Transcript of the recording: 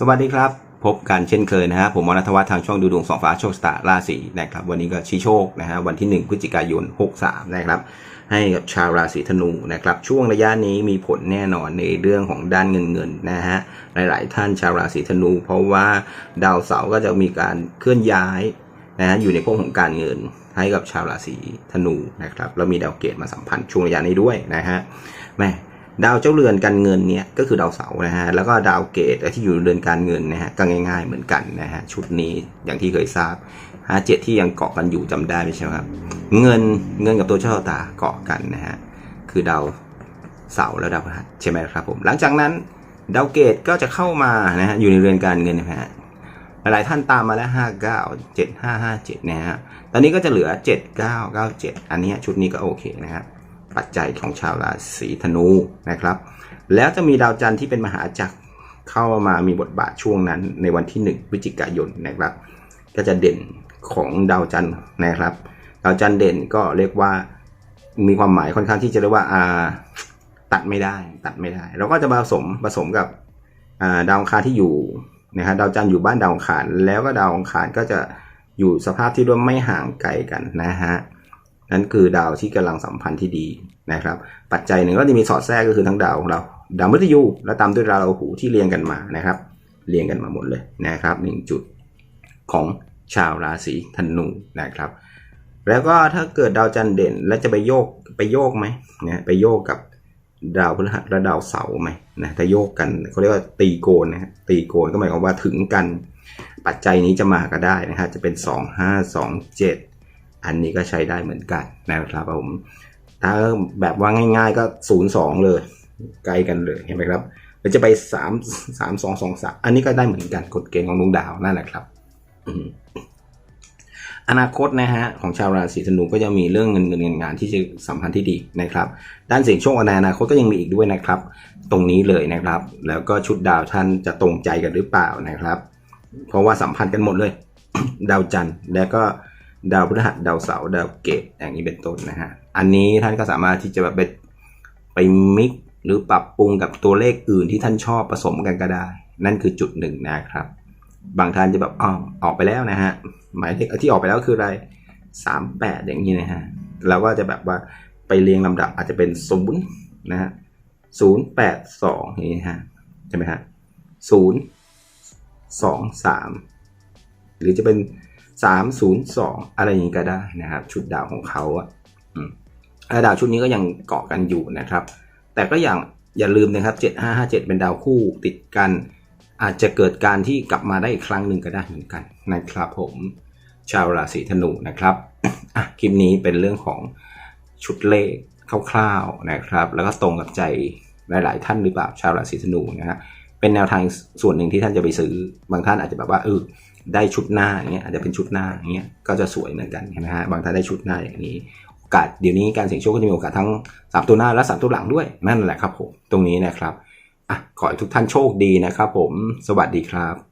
สวัสดีครับ พบกันเช่นเคยนะฮะผมมรณทวัฒน์ทางช่องดูดวงสองฟ้าโชคสตาร์ราศีนะครับวันนี้ก็ชี้โชคนะฮะวันที่ 1พฤศจิกายน 63 นะครับ ให้กับชาวราศีธนูนะครับช่วงระยะนี้มีผลแน่นอนในเรื่องของด้านเงินเงินนะฮะหลาย ๆ ท่านชาวราศีธนู เพราะว่าดาวเสาร์ก็จะมีการเคลื่อนย้ายนะฮะอยู่ในพวกของการเงินให้กับชาวราศีธนูนะครับแล้วมีดาวเกตมาสัมพันธ์ช่วงระยะนี้ด้วยนะฮะแม่ ดาวเจ้าเรือนการเงินเนี่ยก็คือดาวเสาร์นะฮะแล้วก็ดาวเกตที่อยู่เรือนการเงินนะฮะก็ง่าย ๆ เหมือนกันนะฮะชุดนี้อย่างที่เคยทราบห้าเจ็ดที่ยังเกาะกันอยู่จำได้ไหมใช่ไหมครับ เงินเงินกับตัวเจ้าชะตาเกาะกันนะฮะคือดาวเสาร์และดาวพฤหัสใช่ไหมครับผม หลังจากนั้นดาวเกตก็จะเข้ามานะฮะอยู่ในเรือนการเงินนะฮะหลายท่านตามมาแล้วห้าเก้าเจ็ดห้าห้าเจ็ดนะฮะ ตอนนี้ก็จะเหลือเจ็ดเก้าเก้าเจ็ดอันนี้ชุดนี้ก็โอเคนะฮะ ปัจจัยของชาวราศีธนูนะครับ แล้วจะมีดาวจันทร์ที่เป็นมหาจักรเข้ามามีบทบาทช่วงนั้นในวันที่ 1พฤศจิกายนนะครับ ก็จะเด่นของดาวจันทร์นะครับ ดาวจันทร์เด่นก็เรียกว่ามีความหมายค่อนข้างที่จะเรียกว่าอ่าตัดไม่ได้ตัดไม่ได้ เราก็จะผสมผสมกับาดาวอังคารที่อยู่นะฮะดาวจันทร์อยู่บ้านดาวอังคารแล้วก็ดาวอังคารก็จะอยู่สภาพที่ด้วยไม่ห่างไกลกันนะฮะ นั่นคือดาวที่กำลังสัมพันธ์ที่ดีนะครับ ปัจจัยหนึ่งก็จะมีสอดแทรกก็คือทั้งดาวของเรา ดาวมฤตยูและตามด้วยดาวราหูที่เรียงกันมานะครับ เรียงกันมาหมดเลยนะครับหนึ่งจุดของชาวราศีธนูนะครับ แล้วก็ถ้าเกิดดาวจันเด่นแล้วจะไปโยกไปโยกไหมนะไปโยกกับดาวพฤหัสและดาวเสาร์ไหมนะถ้าโยกกันเขาเรียกว่าตีโกนนะฮะตีโกนก็หมายความว่าถึงกันปัจจัยนี้จะมาก็ได้นะฮะจะเป็น 2 5 2 7 อันนี้ก็ใช้ได้เหมือนกันนะครับผมถ้าแบบว่าง่ายๆก็ 0 2 เลยใกล้กันเลยเห็นไหมครับหรือจะไป 3 3 2 2 3 อันนี้ก็ได้เหมือนกันกฎเกณฑ์ของดวงดาวนั่นแหละครับอนาคตนะฮะของชาวราศีธนูก็จะมีเรื่องเงินเงินเงินงานที่จะสัมพันธ์ที่ดีนะครับ ด้านเสี่ยงโชคในอนาคตก็ยังมีอีกด้วยนะครับ ตรงนี้เลยนะครับ แล้วก็ชุดดาวท่านจะตรงใจกันหรือเปล่านะครับ เพราะว่าสัมพันธ์กันหมดเลย ดาวจันทร์แล้วก็ ดาวพฤหัสดาวเสาร์ดาวเกตอย่างนี้เป็นต้นนะฮะ อันนี้ท่านก็สามารถที่จะแบบไปไปมิกหรือปรับปรุงกับตัวเลขอื่นที่ท่านชอบผสมกันก็ได้ นั่นคือจุดหนึ่งนะครับ บางท่านจะแบบอ๋อออกไปแล้วนะฮะ หมายเลขที่ออกไปแล้วคืออะไรสามแปดอย่างนี้นะฮะเราก็จะแบบว่าไปเรียงลำดับอาจจะเป็นศูนย์นะฮะศูนย์แปดสองอย่างนี้ฮะใช่ไหมฮะศูนย์สองสามหรือจะเป็นามศูนย์สองอะไรอย่างนี้ก็ได้นะครับ ชุดดาวของเขาอะอืมดาวชุดนี้ก็ยังเกาะกันอยู่นะครับ แต่ก็อย่างอย่าลืมนะครับ 7557 เป็นดาวคู่ติดกัน อาจจะเกิดการที่กลับมาได้อีกครั้งหนึ่งก็ได้เหมือนกันนะครับผมชาวราศีธนูนะครับอะคลิปนี้เป็นเรื่องของชุดเลขคร่าวๆนะครับ แล้วก็ตรงกับใจหลาย ๆ ท่านหรือเปล่าชาวราศีธนูนะฮะ เป็นแนวทางส่วนหนึ่งที่ท่านจะไปซื้อบางท่านอาจจะแบบว่าเออได้ชุดหน้าอย่างเงี้ยอาจจะเป็นชุดหน้าอย่างเงี้ยก็จะสวยเหมือนกันใช่ไหมฮะบางท่านได้ชุดหน้าอย่างนี้โอกาสเดี๋ยวนี้การเสี่ยงโชคก็จะมีโอกาสทั้งสามตัวหน้าและสามตัวหลังด้วยนั่นแหละครับผมตรงนี้นะครับอะขอให้ทุกท่านโชคดีนะครับผม สวัสดีครับ